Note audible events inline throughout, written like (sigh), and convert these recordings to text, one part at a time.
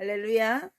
할렐루야.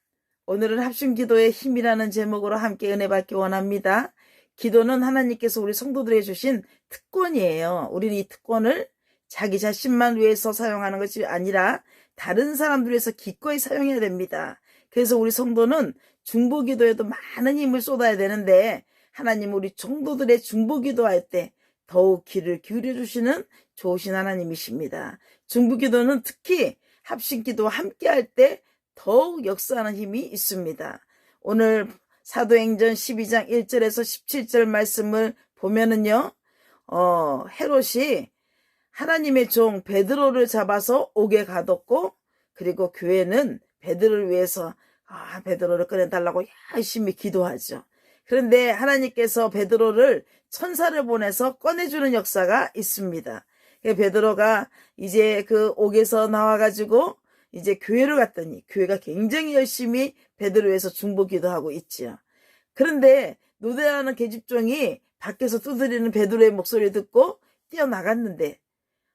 오늘은 합심 기도의 힘이라는 제목으로 함께 은혜 받기 원합니다. 기도는 하나님께서 우리 성도들에게 주신 특권이에요. 우리는 이 특권을 자기 자신만 위해서 사용하는 것이 아니라 다른 사람들 위해서 기꺼이 사용해야 됩니다. 그래서 우리 성도는 중보 기도에도 많은 힘을 쏟아야 되는데 하나님 우리 성도들의 중보 기도할 때 더욱 귀를 기울여 주시는 좋으신 하나님이십니다. 중보 기도는 특히 합심 기도와 함께 할때 더욱 역사하는 힘이 있습니다. 오늘 사도행전 12장 1절에서 17절 말씀을 보면은요, 어, 헤롯이 하나님의 종 베드로를 잡아서 옥에 가뒀고, 그리고 교회는 베드로를 위해서 아, 베드로를 꺼내달라고 열심히 기도하죠. 그런데 하나님께서 베드로를 천사를 보내서 꺼내주는 역사가 있습니다. 베드로가 이제 그 옥에서 나와가지고 이제 교회를 갔더니 교회가 굉장히 열심히 베드로에서 중보 기도 하고 있지요. 그런데 노대하는 계집종이 밖에서 두드리는 베드로의 목소리를 듣고 뛰어나갔는데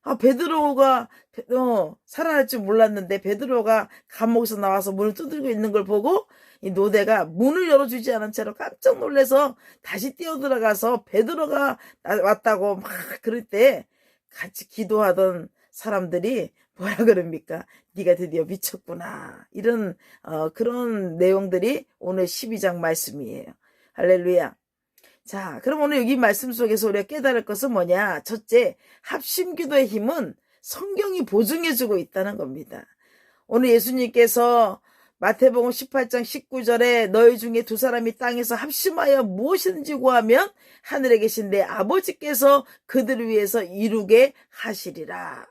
아 베드로가 어, 살아날 줄 몰랐는데 베드로가 감옥에서 나와서 문을 두드리고 있는 걸 보고 이 노대가 문을 열어주지 않은 채로 깜짝 놀래서 다시 뛰어들어가서 베드로가 왔다고 막 그럴 때 같이 기도하던 사람들이 뭐라 그럽니까? 네가 드디어 미쳤구나. 이런 어, 그런 내용들이 오늘 12장 말씀이에요. 할렐루야. 자, 그럼 오늘 여기 말씀 속에서 우리가 깨달을 것은 뭐냐? 첫째, 합심 기도의 힘은 성경이 보증해 주고 있다는 겁니다. 오늘 예수님께서 마태복음 18장 19절에 너희 중에 두 사람이 땅에서 합심하여 무엇이든지 구하면 하늘에 계신 내 아버지께서 그들을 위해서 이루게 하시리라.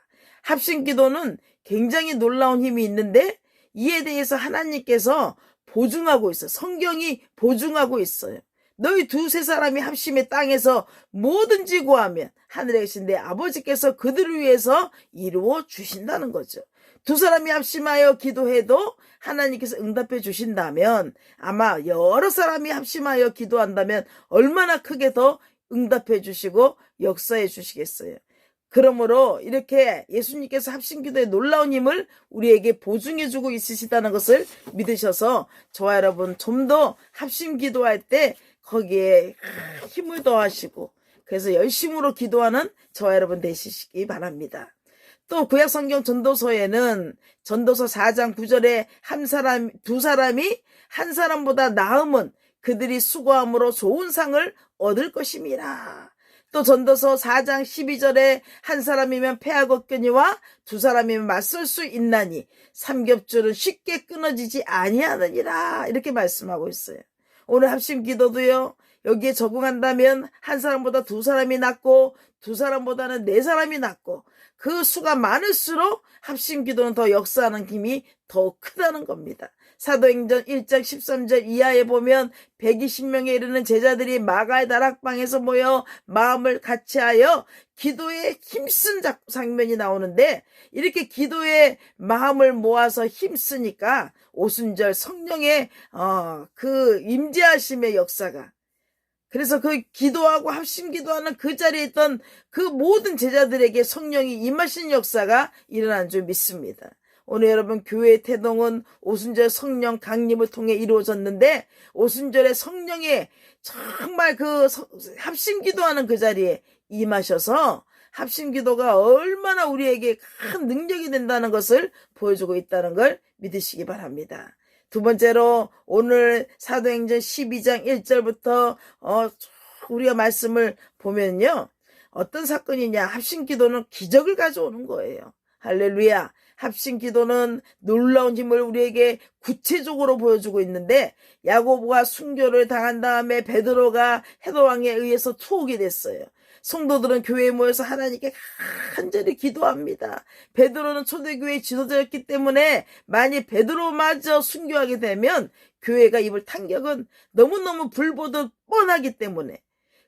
합심 기도는 굉장히 놀라운 힘이 있는데 이에 대해서 하나님께서 보증하고 있어요. 성경이 보증하고 있어요. 너희 두세 사람이 합심의 땅에서 뭐든지 구하면 하늘에 계신 내 아버지께서 그들을 위해서 이루어 주신다는 거죠. 두 사람이 합심하여 기도해도 하나님께서 응답해 주신다면 아마 여러 사람이 합심하여 기도한다면 얼마나 크게 더 응답해 주시고 역사해 주시겠어요. 그러므로 이렇게 예수님께서 합심기도의 놀라운 힘을 우리에게 보증해 주고 있으시다는 것을 믿으셔서 저와 여러분 좀 더 합심기도할 때 거기에 힘을 더하시고 그래서 열심으로 기도하는 저와 여러분 되시기 바랍니다. 또 구약 성경 전도서에는 전도서 4장 9절에 한 사람 두 사람이 한 사람보다 나음은 그들이 수고함으로 좋은 상을 얻을 것임이라. 또 전도서 4장 12절에 한 사람이면 패하겠거니와 두 사람이면 맞설 수 있나니 삼겹줄은 쉽게 끊어지지 아니하느니라 이렇게 말씀하고 있어요. 오늘 합심 기도도요. 여기에 적응한다면 한 사람보다 두 사람이 낫고 두 사람보다는 네 사람이 낫고 그 수가 많을수록 합심 기도는 더 역사하는 힘이 더 크다는 겁니다. 사도행전 1장 13절 이하에 보면 120명에 이르는 제자들이 마가의 다락방에서 모여 마음을 같이하여 기도에 힘쓴 장면이 나오는데 이렇게 기도에 마음을 모아서 힘쓰니까 오순절 성령의 어, 그 임재하심의 역사가 그래서 그 기도하고 합심 기도하는 그 자리에 있던 그 모든 제자들에게 성령이 임하신 역사가 일어난 줄 믿습니다. 오늘 여러분 교회의 태동은 오순절 성령 강림을 통해 이루어졌는데 오순절에 성령의 정말 그 합심 기도하는 그 자리에 임하셔서 합심 기도가 얼마나 우리에게 큰 능력이 된다는 것을 보여주고 있다는 걸 믿으시기 바랍니다. 두 번째로 오늘 사도행전 12장 1절부터 어 우리가 말씀을 보면요. 어떤 사건이냐? 합심 기도는 기적을 가져오는 거예요. 할렐루야. 합심 기도는 놀라운 힘을 우리에게 구체적으로 보여주고 있는데 야고보가 순교를 당한 다음에 베드로가 헤로 왕에 의해서 투옥이 됐어요. 성도들은 교회에 모여서 하나님께 간절히 기도합니다. 베드로는 초대교회 지도자였기 때문에 만약 베드로마저 순교하게 되면 교회가 입을 탄격은 너무너무 불보듯 뻔하기 때문에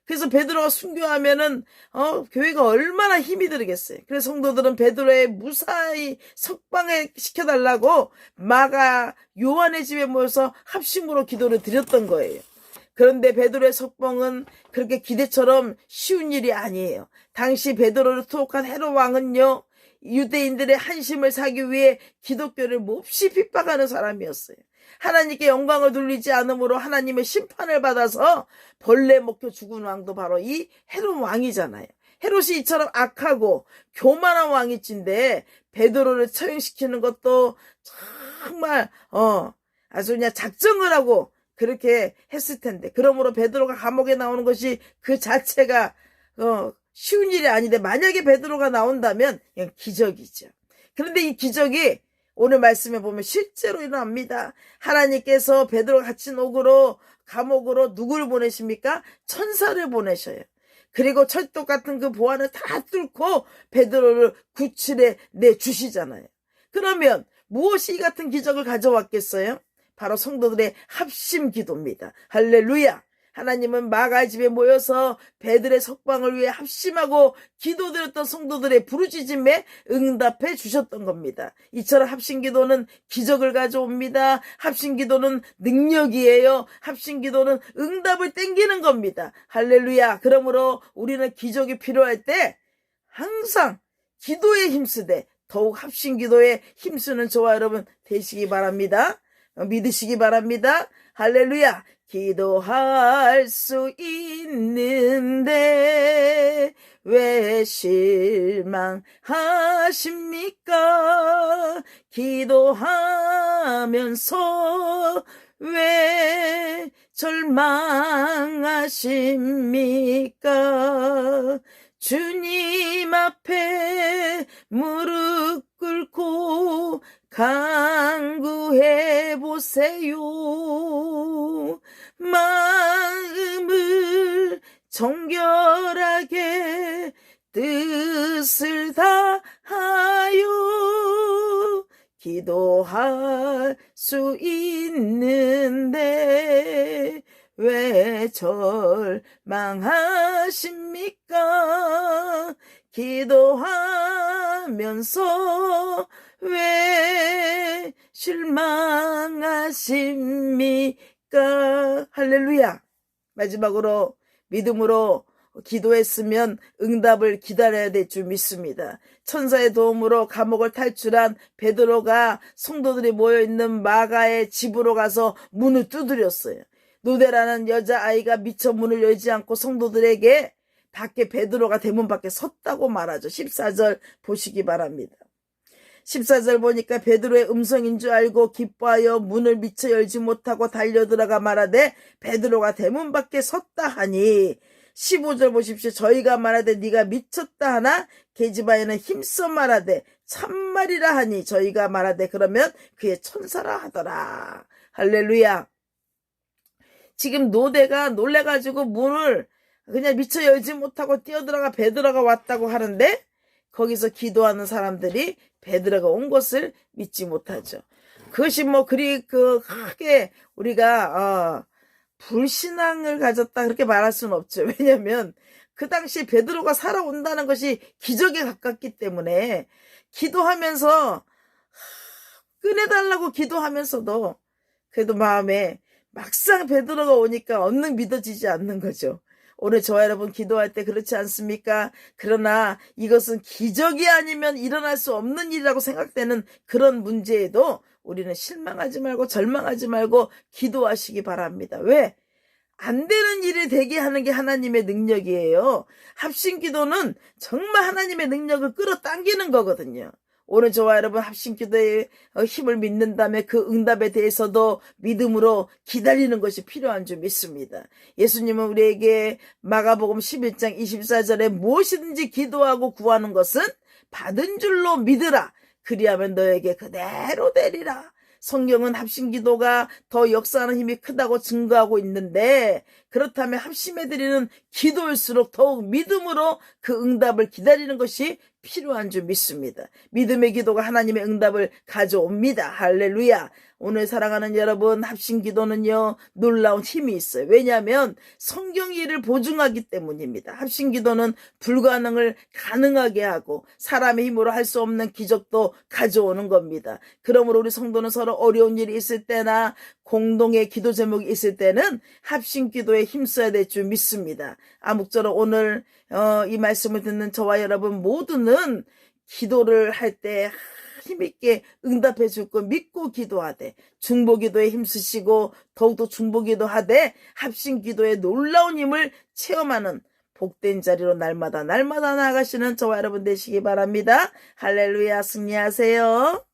그래서 베드로가 순교하면은 어 교회가 얼마나 힘이 들겠어요. 그래서 성도들은 베드로의 무사히 석방에 시켜달라고 마가 요한의 집에 모여서 합심으로 기도를 드렸던 거예요. 그런데 베드로의 석방은 그렇게 기대처럼 쉬운 일이 아니에요. 당시 베드로를 투옥한 헤로 왕은요 유대인들의 한심을 사기 위해 기독교를 몹시 핍박하는 사람이었어요. 하나님께 영광을 돌리지 않으므로 하나님의 심판을 받아서 벌레 먹혀 죽은 왕도 바로 이 헤롯 왕이잖아요. 헤롯이 이처럼 악하고 교만한 왕이진데 베드로를 처형시키는 것도 정말 어 아주 그냥 작정을 하고 그렇게 했을 텐데 그러므로 베드로가 감옥에 나오는 것이 그 자체가 어 쉬운 일이 아닌데 만약에 베드로가 나온다면 그냥 기적이죠. 그런데 이 기적이 오늘 말씀에 보면 실제로 일어납니다. 하나님께서 베드로 갇힌 옥으로 감옥으로 누구를 보내십니까? 천사를 보내셔요. 그리고 철도 같은 그 보안을 다 뚫고 베드로를 구출해 내 주시잖아요. 그러면 무엇이 이 같은 기적을 가져왔겠어요? 바로 성도들의 합심 기도입니다. 할렐루야! 하나님은 마가의 집에 모여서 베들의 석방을 위해 합심하고 기도드렸던 성도들의 부르짖음에 응답해 주셨던 겁니다. 이처럼 합심 기도는 기적을 가져옵니다. 합심 기도는 능력이에요. 합심 기도는 응답을 땡기는 겁니다. 할렐루야. 그러므로 우리는 기적이 필요할 때 항상 기도에 힘쓰되 더욱 합심 기도에 힘쓰는 저와 여러분 되시기 바랍니다. 믿으시기 바랍니다. 할렐루야. 기도할 수 있는데 왜 실망하십니까? 기도하면서 왜 절망하십니까? 주님 앞에 무릎 꿇고 간구해 보세요. 뜻을 다하여 기도할 수 있는데 왜 절망하십니까? 기도하면서 왜 실망하십니까? 할렐루야. 마지막으로 믿음으로 기도했으면 응답을 기다려야 될 줄 믿습니다. 천사의 도움으로 감옥을 탈출한 베드로가 성도들이 모여 있는 마가의 집으로 가서 문을 두드렸어요. 노데라는 여자아이가 미처 문을 열지 않고 성도들에게 밖에 베드로가 대문 밖에 섰다고 말하죠. 14절 보시기 바랍니다. 14절 보니까 베드로의 음성인 줄 알고 기뻐하여 문을 미처 열지 못하고 달려 들어가 말하되 베드로가 대문 밖에 섰다 하니 15절 보십시오. 저희가 말하되 네가 미쳤다 하나 계집아이는 힘써 말하되 참말이라 하니 저희가 말하되 그러면 그의 천사라 하더라. 할렐루야. 지금 노대가 놀래가지고 문을 그냥 미처 열지 못하고 뛰어들어가 베드로가 왔다고 하는데 거기서 기도하는 사람들이 베드로가 온 것을 믿지 못하죠. 그것이 뭐 그리 그 크게 우리가 어, 불신앙을 가졌다 그렇게 말할 수는 없죠. (laughs) 왜냐하면 그 당시 베드로가 살아온다는 것이 기적에 가깝기 때문에 기도하면서 꺼내달라고 기도하면서도 그래도 마음에 막상 베드로가 오니까 얼른 믿어지지 않는 거죠. 오늘 저와 여러분 기도할 때 그렇지 않습니까? 그러나 이것은 기적이 아니면 일어날 수 없는 일이라고 생각되는 그런 문제에도 우리는 실망하지 말고 절망하지 말고 기도하시기 바랍니다. 왜? 안 되는 일이 되게 하는 게 하나님의 능력이에요. 합심 기도는 정말 하나님의 능력을 끌어당기는 거거든요. 오늘 저와 여러분 합심 기도의 어, 힘을 믿는다면 그 응답에 대해서도 믿음으로 기다리는 것이 필요한 줄 믿습니다. 예수님은 우리에게 마가복음 11장 24절에 무엇이든지 기도하고 구하는 것은 받은 줄로 믿으라. 그리하면 너에게 그대로 되리라. 성경은 합심 기도가 더 역사하는 힘이 크다고 증거하고 있는데 그렇다면 합심해 드리는 기도일수록 더욱 믿음으로 그 응답을 기다리는 것이 필요한 줄 믿습니다. 믿음의 기도가 하나님의 응답을 가져옵니다. 할렐루야. 오늘 사랑하는 여러분, 합심 기도는요, 놀라운 힘이 있어요. 왜냐하면 성경이 이를 보증하기 때문입니다. 합심 기도는 불가능을 가능하게 하고 사람의 힘으로 할 수 없는 기적도 가져오는 겁니다. 그러므로 우리 성도는 서로 어려운 일이 있을 때나 공동의 기도 제목이 있을 때는 합심 기도에 힘써야 될 줄 믿습니다. 아무쪼록 오늘 어, 이 말씀을 듣는 저와 여러분 모두는 기도를 할 때 힘있게 응답해 줄 거 믿고 기도하되 중보기도에 힘쓰시고 더욱더 중보기도 하되 합심기도의 놀라운 힘을 체험하는 복된 자리로 날마다 날마다 나아가시는 저와 여러분 되시기 바랍니다. 할렐루야 승리하세요.